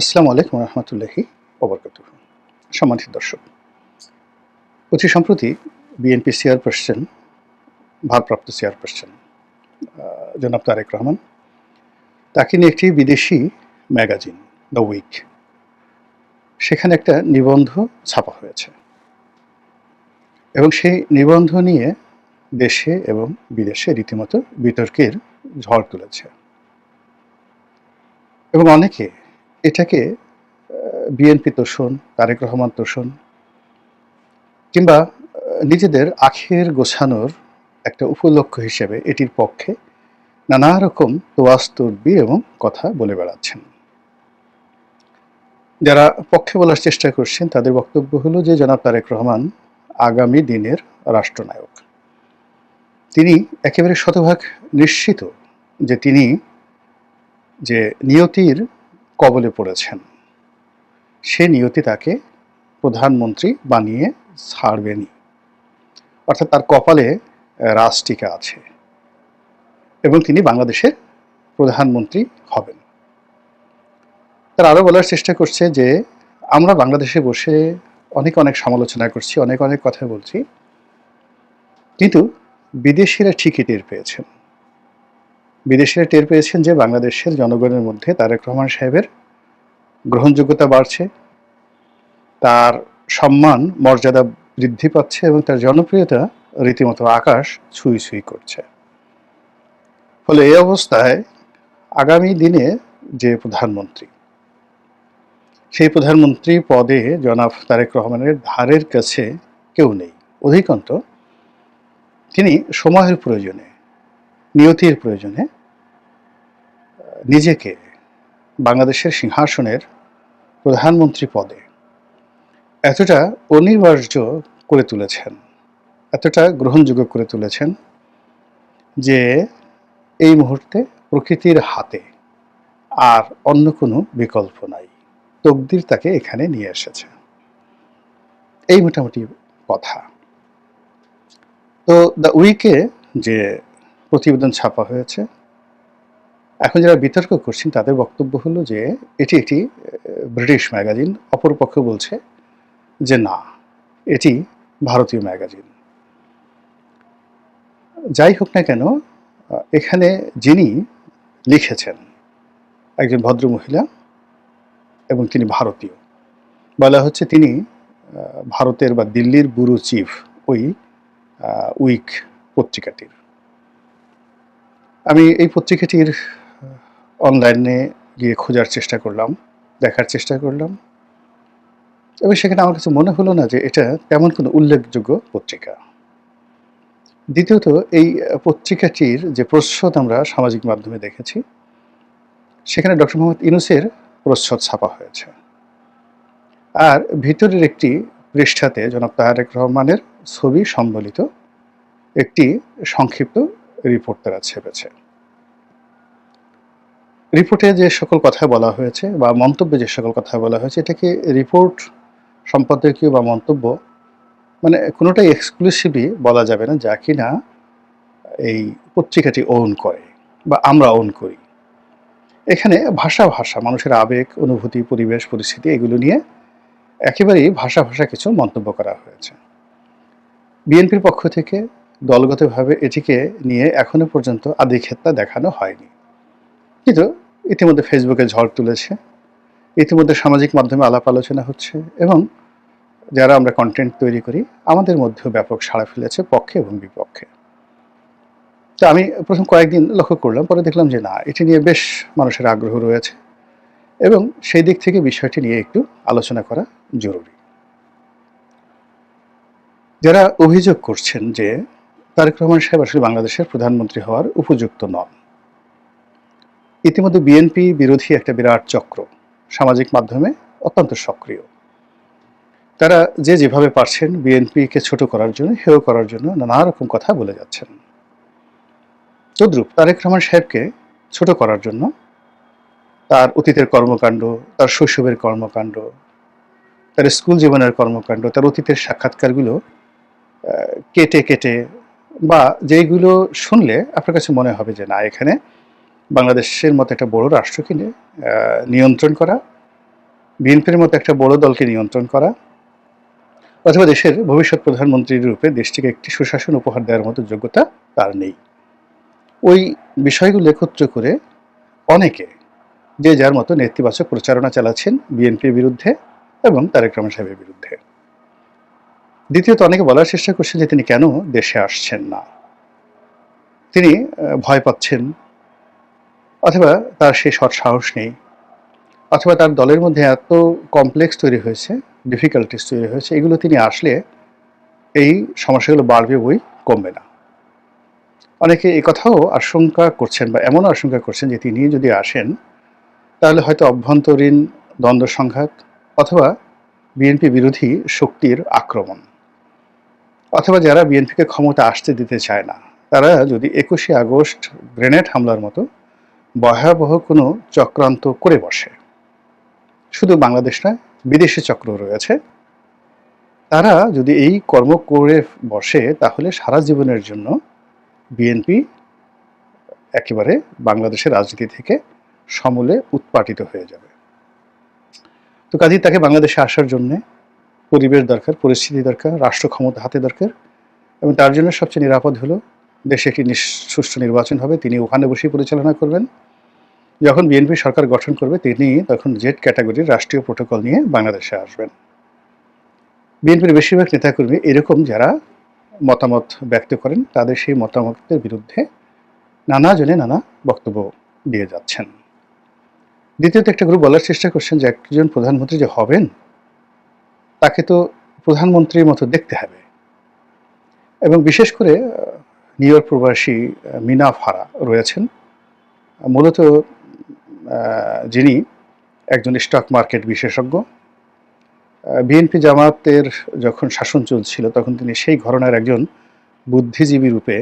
আসসালামু আলাইকুম রহমতুল্লাহি ওবরকাত সম্মানিত দর্শক, অতি সম্প্রতি বিএনপি চেয়ারপারসন, ভারপ্রাপ্ত চেয়ারপারসন জনাব তারেক রহমান, তাকে নিয়ে একটি বিদেশি ম্যাগাজিন, দ্য উইক, সেখানে একটা নিবন্ধ ছাপা হয়েছে। এবং সেই নিবন্ধ নিয়ে দেশে এবং বিদেশে রীতিমতো বিতর্কের ঝড় তুলেছে। এবং অনেকে এটাকে বিএনপি তোষণ, তারেক রহমান তোষণ, কিংবা নিজেদের আখের গোছানোর একটা উপলক্ষ হিসেবে এটির পক্ষে নানা রকম তোয়াজ এবং কথা বলে বেড়াচ্ছেন। যারা পক্ষে বলার চেষ্টা করছেন, তাদের বক্তব্য হলো যে, জনাব তারেক রহমান আগামী দিনের রাষ্ট্রনায়ক। তিনি একেবারে শতভাগ নিশ্চিত যে, তিনি যে নিয়তির কবলে পড়েছেন। সে নিয়তি তাকে প্রধানমন্ত্রী বানিয়ে ছাড়বেনি অর্থাৎ তার কপালে রাজটিকা আছে এবং তিনি বাংলাদেশের প্রধানমন্ত্রী হবেন। তার আরও বলার চেষ্টা করছে যে, আমরা বাংলাদেশে বসে অনেক অনেক সমালোচনা করছি, অনেক অনেক কথা বলছি, কিন্তু বিদেশিরা ঠিকই টের পেয়েছেন। বিদেশিরা টের পেয়েছেন যে বাংলাদেশের জনগণের মধ্যে তারেক রহমান সাহেবের গ্রহণযোগ্যতা বাড়ছে, তার সম্মান, মর্যাদা বৃদ্ধি পাচ্ছে এবং তার জনপ্রিয়তা রীতিমতো আকাশ ছুঁই ছুঁই করছে। ফলে এই অবস্থায় আগামী দিনে যে প্রধানমন্ত্রী, সেই প্রধানমন্ত্রী পদে জনাব তারেক রহমানের ধারের কাছে কেউ নেই। অধিকন্ত তিনি সময়ের প্রয়োজনে নিয়তির প্রয়োজনে নিজেকে বাংলাদেশের সিংহাসনের প্রধানমন্ত্রী পদে এতটা অনিবার্য করে তুলেছেন, এতটা গ্রহণযোগ্য করে তুলেছেন যে এই মুহূর্তে প্রকৃতির হাতে আর অন্য কোনো বিকল্প নাই। তকদির তাকে এখানে নিয়ে এসেছে। এই মোটামুটি কথা। তো দ্য উইকে যে প্রতিবেদন ছাপা হয়েছে। এখন যারা বিতর্ক করছেন, তাদের বক্তব্য হলো যে, এটি একটি ব্রিটিশ ম্যাগাজিন। অপরপক্ষ বলছে যে, না, এটি ভারতীয় ম্যাগাজিন। যাই হোক না কেন, এখানে যিনি লিখেছেন, একজন ভদ্র মহিলা এবং তিনি ভারতীয়। বলা হচ্ছে তিনি ভারতের বা দিল্লির ব্যুরো চিফ ওই উইক পত্রিকাটির। আমি এই পত্রিকাটির অনলাইনে গিয়ে খোঁজার চেষ্টা করলাম, দেখার চেষ্টা করলাম। এবং সেখানে আমার কাছে মনে হলো না যে এটা তেমন কোনো উল্লেখযোগ্য পত্রিকা। দ্বিতীয়ত, এই পত্রিকাটির যে প্রচ্ছদ আমরা সামাজিক মাধ্যমে দেখেছি, সেখানে ডক্টর মোহাম্মদ ইনুসের প্রচ্ছদ ছাপা হয়েছে। আর ভিতরের একটি পৃষ্ঠাতে জনাব তারেক রহমানের ছবি সম্বলিত একটি সংক্ষিপ্ত রিপোর্ট তারা ছেপেছে। রিপোর্টে যে সকল কথা বলা হয়েছে বা মন্তব্যে যে সকল কথা বলা হয়েছে এটাকে রিপোর্ট সম্পাদকীয় বা মন্তব্য? মানে কোনোটাই এক্সক্লুসিভলি বলা যাবে না যা কিনা এই পত্রিকাটি ওন করে বা আমরা ওন করি। এখানে ভাষা ভাষা, মানুষের আবেগ, অনুভূতি, পরিবেশ, পরিস্থিতি এগুলো নিয়ে একেবারেই ভাষা ভাষা কিছু মন্তব্য করা হয়েছে। বিএনপির পক্ষ থেকে দলগতভাবে এটিকে নিয়ে এখনও পর্যন্ত আধিক্ষেত্তা দেখানো হয়নি। কিন্তু ইতিমধ্যে ফেসবুকে ঝড় তুলেছে, ইতিমধ্যে সামাজিক মাধ্যমে আলাপ আলোচনা হচ্ছে এবং যারা আমরা কন্টেন্ট তৈরি করি, আমাদের মধ্যেও ব্যাপক সাড়া ফেলেছে পক্ষে এবং বিপক্ষে। তো আমি প্রথম কয়েকদিন লক্ষ্য করলাম, পরে দেখলাম যে না, এটি নিয়ে বেশ মানুষের আগ্রহ রয়েছে এবং সেই দিক থেকে বিষয়টি নিয়ে একটু আলোচনা করা জরুরি। যারা অভিযোগ করছেন যে তারেক রহমান সাহেব আসলে বাংলাদেশের প্রধানমন্ত্রী হওয়ার উপযুক্ত নন। ইতিমধ্যে বিএনপি বিরোধী একটা বিরাট চক্র সামাজিক মাধ্যমে অত্যন্ত সক্রিয়। তারা যে যেভাবে পারছেন বিএনপিকে ছোট করার জন্য, হেয় করার জন্য নানা রকম কথা বলে যাচ্ছেন। তদ্রূপ তারেক রহমান সাহেবকে ছোট করার জন্য তার অতীতের কর্মকাণ্ড, তার শৈশবের কর্মকাণ্ড, তার স্কুল জীবনের কর্মকাণ্ড, তার অতীতের সাক্ষাৎকারগুলো কেটে কেটে বা যেইগুলো শুনলে আপনার কাছে মনে হবে যে না এখানে বাংলাদেশের মতো একটা বড় রাষ্ট্রকে নিয়ে, নিয়ন্ত্রণ করা বিএনপির মতো একটা বড় দলকে নিয়ন্ত্রণ করা অথবা দেশের ভবিষ্যৎ প্রধানমন্ত্রীর রূপে দেশটিকে একটি সুশাসন উপহার দেওয়ার মতো যোগ্যতা তার নেই। ওই বিষয়গুলো একত্র করে অনেকে যে যার মতো নেতিবাচক প্রচারণা চালাচ্ছেন বিএনপির বিরুদ্ধে এবং তারেক রহমান সাহেবের বিরুদ্ধে। দ্বিতীয়ত অনেকে বলার চেষ্টা করছেন যে তিনি কেন দেশে আসছেন না? তিনি ভয় পাচ্ছেন, অথবা তার সেই সৎ সাহস নেই, অথবা তার দলের মধ্যে এত কমপ্লেক্স তৈরি হয়েছে ডিফিকাল্টিস তৈরি হয়েছে, এগুলো তিনি আসলে এই সমস্যাগুলো বাড়বে বই কমবে না। অনেকে এই কথাও আশঙ্কা করছেন বা এমন আশঙ্কা করছেন যে তিনি যদি আসেন, তাহলে হয়তো অভ্যন্তরীণ দ্বন্দ্ব সংঘাত অথবা বিএনপি বিরোধী শক্তির আক্রমণ। অথবা যারা বিএনপিকে ক্ষমতা আসতে দিতে চায় না, তারা যদি একুশে আগস্ট গ্রেনেড হামলার মতো ভয়াবহ কোনো চক্রান্ত করে বসে। শুধু বাংলাদেশ নয় বিদেশি চক্র রয়েছে। তারা যদি এই কর্ম করে বসে, তাহলে সারা জীবনের জন্য বিএনপি একেবারে বাংলাদেশের রাজনীতি থেকে সমূলে উৎপাটিত হয়ে যাবে। তো কাজেই তাকে বাংলাদেশে আসার জন্য পরিবেশ দরকার, পরিস্থিতি দরকার, রাষ্ট্র ক্ষমতা হাতে দরকার এবং তার জন্য সবচেয়ে নিরাপদ হলো দেশে একটি সুষ্ঠু নির্বাচন হবে তিনি ওখানে বসেই পরিচালনা করবেন। যখন বিএনপি সরকার গঠন করবে তিনি তখন জেড ক্যাটাগরির রাষ্ট্রীয় প্রোটোকল নিয়ে বাংলাদেশে আসবেন। বিএনপির বেশিরভাগ নেতাকর্মী এরকম যারা মতামত ব্যক্ত করেন তাদের সেই মতামতের বিরুদ্ধে নানা জনে নানা বক্তব্য দিয়ে যাচ্ছেন। দ্বিতীয়ত একটা গ্রুপ বলার চেষ্টা করছেন যে একজন প্রধানমন্ত্রী যে হবেন তাকে তো প্রধানমন্ত্রীর মতো দেখতে হবে। এবং বিশেষ করে নিউ ইয়র্ক প্রবাসী মিনা ফারা রয়েছেন। মূলত যিনি একজন স্টক মার্কেট বিশেষজ্ঞ। বিএনপি জামাতের যখন শাসন চলছিল, তখন তিনি সেই ঘরনার একজন বুদ্ধিজীবী রূপে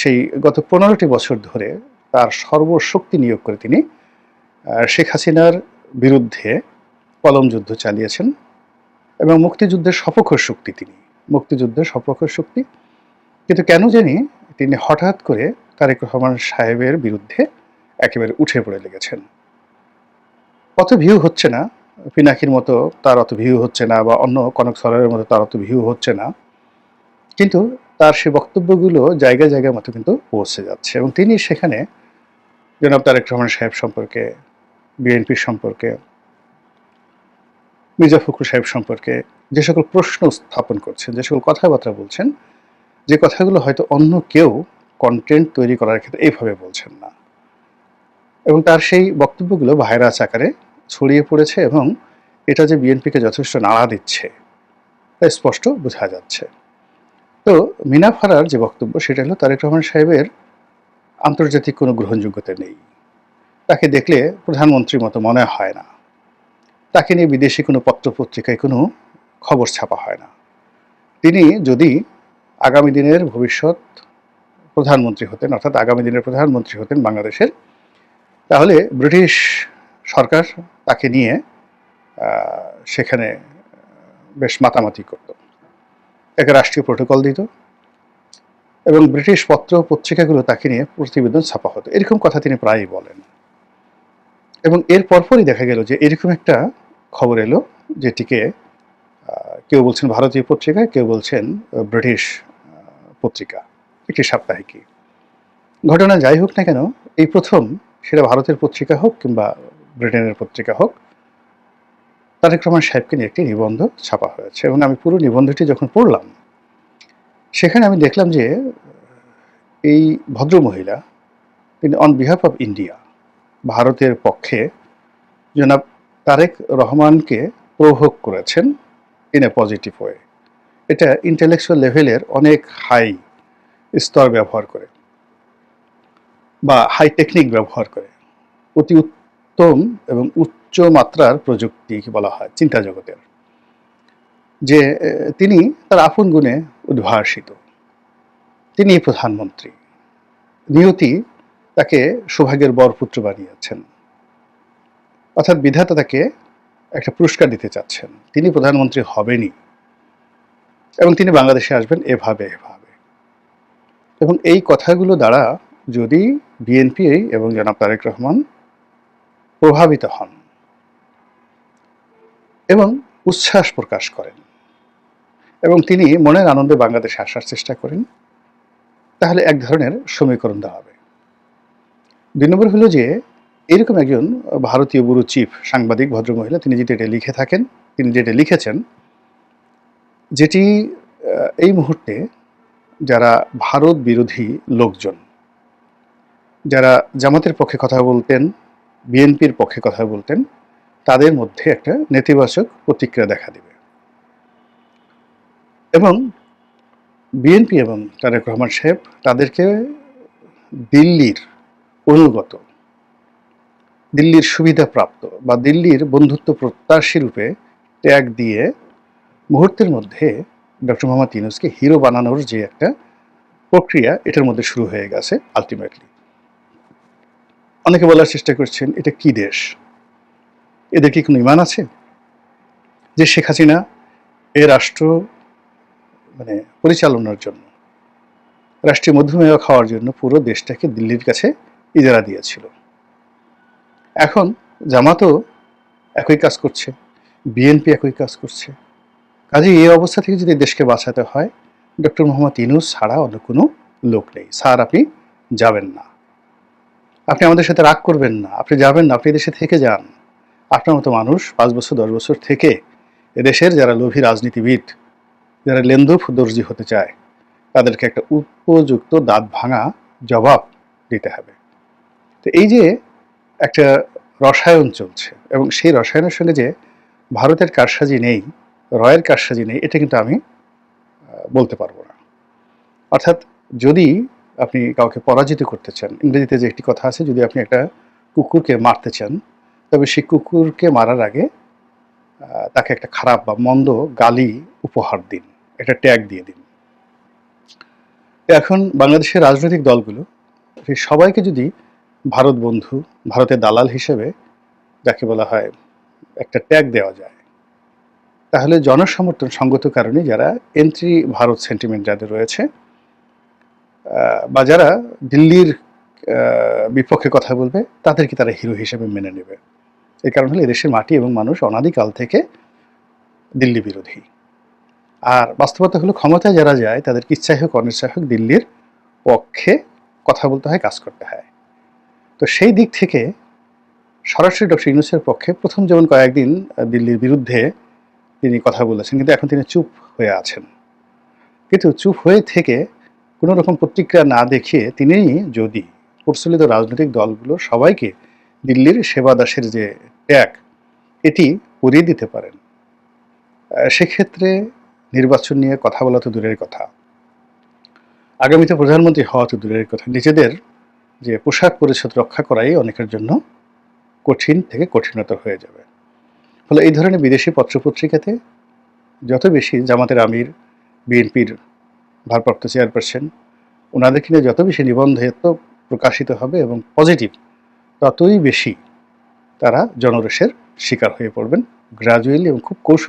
সেই গত পনেরোটি বছর ধরে তার সর্বশক্তি নিয়োগ করে তিনি শেখ হাসিনার বিরুদ্ধে কলম যুদ্ধ চালিয়েছেন। এবং মুক্তিযুদ্ধের সপক্ষ শক্তি তিনি। মুক্তিযুদ্ধের সপক্ষ শক্তি। কিন্তু কেন জানি তিনি হঠাৎ করে তারেক রহমান সাহেবের বিরুদ্ধে একেবারে উঠে পড়ে লেগেছেন। অত ভিউ হচ্ছে না, পিনাকির মতো তার অত ভিউ হচ্ছে না বা অন্য কনক সরের মতো তার অত ভিউ হচ্ছে না। কিন্তু তার সেই বক্তব্যগুলো জায়গায় জায়গায় মতো কিন্তু পৌঁছে যাচ্ছে এবং তিনি সেখানে জনাব তারেক রহমান সাহেব সম্পর্কে বিএনপি সম্পর্কে মির্জা ফখরুল সাহেব সম্পর্কে যে সকল প্রশ্ন স্থাপন করছেন, যে সকল কথাবার্তা বলছেন, যে কথাগুলো হয়তো অন্য কেউ কন্টেন্ট তৈরি করার ক্ষেত্রে এইভাবে বলছেন না। এবং তার সেই বক্তব্যগুলো ভাইরাস আকারে ছড়িয়ে পড়েছে এবং এটা যে বিএনপিকে যথেষ্ট নাড়া দিচ্ছে, তা স্পষ্ট বোঝা যাচ্ছে। তো মিনা ফারার যে বক্তব্য, সেটা হলো তারেক রহমান সাহেবের আন্তর্জাতিক কোনো গ্রহণযোগ্যতা নেই। তাকে দেখলে প্রধানমন্ত্রীর মতো মনে হয় না। তাকে নিয়ে বিদেশি কোনো পত্রপত্রিকায় কোনো খবর ছাপা হয় না। তিনি যদি আগামী দিনের ভবিষ্যৎ প্রধানমন্ত্রী হতেন, অর্থাৎ আগামী দিনের প্রধানমন্ত্রী হতেন বাংলাদেশের, তাহলে ব্রিটিশ সরকার তাকে নিয়ে সেখানে বেশ মাতামাতি করত। একে রাষ্ট্রীয় প্রোটোকল দিত এবং ব্রিটিশ পত্র পত্রিকাগুলো তাকে নিয়ে প্রতিবেদন ছাপা হতো। এরকম কথা তিনি প্রায়ই বলেন। এবং এর পরপরই দেখা গেল যে এরকম একটা খবর এলো যেটিকে কেউ বলছেন ভারতীয় পত্রিকা কেউ বলছেন ব্রিটিশ পত্রিকা। একটি সাপ্তাহিকী ঘটনা যাই হোক না কেন, এই প্রথম সেটা ভারতের পত্রিকা হোক কিংবা ব্রিটেনের পত্রিকা হোক, তারেক রহমান সাহেবকে নিয়ে একটি নিবন্ধ ছাপা হয়েছে। এবং আমি পুরো নিবন্ধটি যখন পড়লাম, সেখানে আমি দেখলাম যে, এই ভদ্রমহিলা, তিনি অন বিহাফ অফ ইন্ডিয়া ভারতের পক্ষে জনাব তারেক রহমানকে প্রভোগ করেছেন ইন এ পজিটিভ ওয়ে এটা ইন্টেলেকচুয়াল লেভেলের অনেক হাই স্তর ব্যবহার করে বা হাই টেকনিক ব্যবহার করে। অতি উত্তম এবং উচ্চ মাত্রার প্রযুক্তি বলা হয়? চিন্তা জগতের। যে তিনি তার আপন গুণে উদ্ভাসিত। তিনি প্রধানমন্ত্রী। নিয়তি তাকে সৌভাগ্যের বরপুত্র বানিয়েছেন। অর্থাৎ বিধাতা তাকে একটা পুরস্কার দিতে চাচ্ছেন। তিনি প্রধানমন্ত্রী হবেনই। এবং তিনি বাংলাদেশে আসবেন এভাবে এভাবে। এবং এই কথাগুলো দ্বারা যদি বিএনপি এবং জনাব তারেক রহমান প্রভাবিত হন এবং উচ্ছ্বাস প্রকাশ করেন এবং তিনি মনের আনন্দে বাংলাদেশে আসার চেষ্টা করেন, তাহলে এক ধরনের সমীকরণ দাঁড়াবে দুই নম্বর হলো যে এরকম একজন ভারতীয় বুড়ো চিফ সাংবাদিক, ভদ্রমহিলা, তিনি যেটা এটা লিখে থাকেন, তিনি যেটা লিখেছেন, যেটি এই মুহূর্তে যারা ভারত বিরোধী লোকজন, যারা জামাতের পক্ষে কথা বলতেন, বিএনপির পক্ষে কথা বলতেন, তাদের মধ্যে একটা নেতিবাচক প্রতিক্রিয়া দেখা দেবে। এবং বিএনপি এবং তারেক রহমান সাহেব তাদেরকে দিল্লির অনুগত দিল্লির সুবিধাপ্রাপ্ত বা দিল্লির বন্ধুত্ব প্রত্যাশী রূপে ট্যাগ দিয়ে মুহূর্তের মধ্যে ডক্টর মোহাম্মদ ইউনুসকে হিরো বানানোর যে একটা প্রক্রিয়া, এটার মধ্যে শুরু হয়ে গেছে আলটিমেটলি অনেকে বলার চেষ্টা করছেন, এটা কি দেশ? এদের কি কোনো ইমান আছে? যে শেখ হাসিনা এ রাষ্ট্র মানে পরিচালনার জন্য, রাষ্ট্রীয় মধুমেহ খাওয়ার জন্য পুরো দেশটাকে দিল্লির কাছে ইজারা দিয়েছিল। এখন জামাতও একই কাজ করছে বিএনপি একই কাজ করছে। কাজে এই অবস্থা থেকে যদি দেশকে বাঁচাতে হয়, ডক্টর মোহাম্মদ ইনুস ছাড়া অন্য কোনো লোক নেই। স্যার, আপনি যাবেন না। আপনি আমাদের সাথে রাগ করবেন না। আপনি যাবেন না, আপনি দেশে থেকে যান। আপনার মতো মানুষ পাঁচ বছর, দশ বছর থেকে এদেশের যারা লোভী রাজনীতিবিদ, যারা লেন্দুফ দর্জি হতে চায়, তাদেরকে একটা উপযুক্ত দাঁত ভাঙা জবাব দিতে হবে। তো এই যে একটা রসায়ন চলছে এবং সেই রসায়নের সঙ্গে যে ভারতের কারসাজি নেই, রয়ের কারসাজি নেই, এটা কিন্তু আমি বলতে পারব না। অর্থাৎ যদি আপনি কাউকে পরাজিত করতে চান, ইংরেজিতে যে একটি কথা আছে, যদি আপনি একটা কুকুরকে মারতে চান, তবে সেই কুকুরকে মারার আগে তাকে একটা খারাপ বা মন্দ গালি উপহার দিন, একটা ট্যাগ দিয়ে দিন। এখন বাংলাদেশের রাজনৈতিক দলগুলো সবাইকে যদি ভারত বন্ধু, ভারতের দালাল হিসেবে যাকে বলা হয় একটা ট্যাগ দেওয়া যায়। তাহলে জনসমর্থন সঙ্গত কারণে যারা এন্ট্রি ভারত সেন্টিমেন্ট যাদের রয়েছে বা যারা দিল্লির বিপক্ষে কথা বলবে, তাদেরকে তারা হিরো হিসেবে মেনে নেবে। এই কারণ হলো এদেশের মাটি এবং মানুষ অনাদিকাল থেকে দিল্লি বিরোধী। আর বাস্তবতা হলো ক্ষমতায় যারা যায়, তাদেরকে ইচ্ছাই হোক অনিচ্ছাই হোক, দিল্লির পক্ষে কথা বলতে হয়, কাজ করতে হয়। তো সেই দিক থেকে সরাসরি ডক্টর ইউনুসের পক্ষে প্রথম যেমন কয়েকদিন দিল্লির বিরুদ্ধে তিনি কথা বলেছেন, কিন্তু এখন তিনি চুপ হয়ে আছেন। কিন্তু চুপ হয়ে থেকে কোনো রকম প্রতিক্রিয়া না দেখিয়ে তিনি যদি প্রচলিত রাজনৈতিক দলগুলো সবাইকে দিল্লির সেবা দাসের যে ট্যাগ এটি পরিয়ে দিতে পারেন সেক্ষেত্রে নির্বাচন নিয়ে কথা বলা তো দূরের কথা। আগামীতে প্রধানমন্ত্রী হওয়া তো দূরের কথা। নিজেদের যে পোশাক পরিচ্ছদ রক্ষা করাই অনেকের জন্য কঠিন থেকে কঠিনতর হয়ে যাবে। ফলে এই ধরনের বিদেশি পত্রপত্রিকাতে যত বেশি জামাতের আমির, বিএনপির ভারপ্রাপ্ত চেয়ারপারসন ওনাদেরকে নিয়ে যত বেশি নিবন্ধ এত প্রকাশিত হবে এবং পজিটিভ, ততই বেশি তারা জনরসের শিকার হয়ে পড়বেন। গ্রাজুয়ালি এবং খুব কৌশল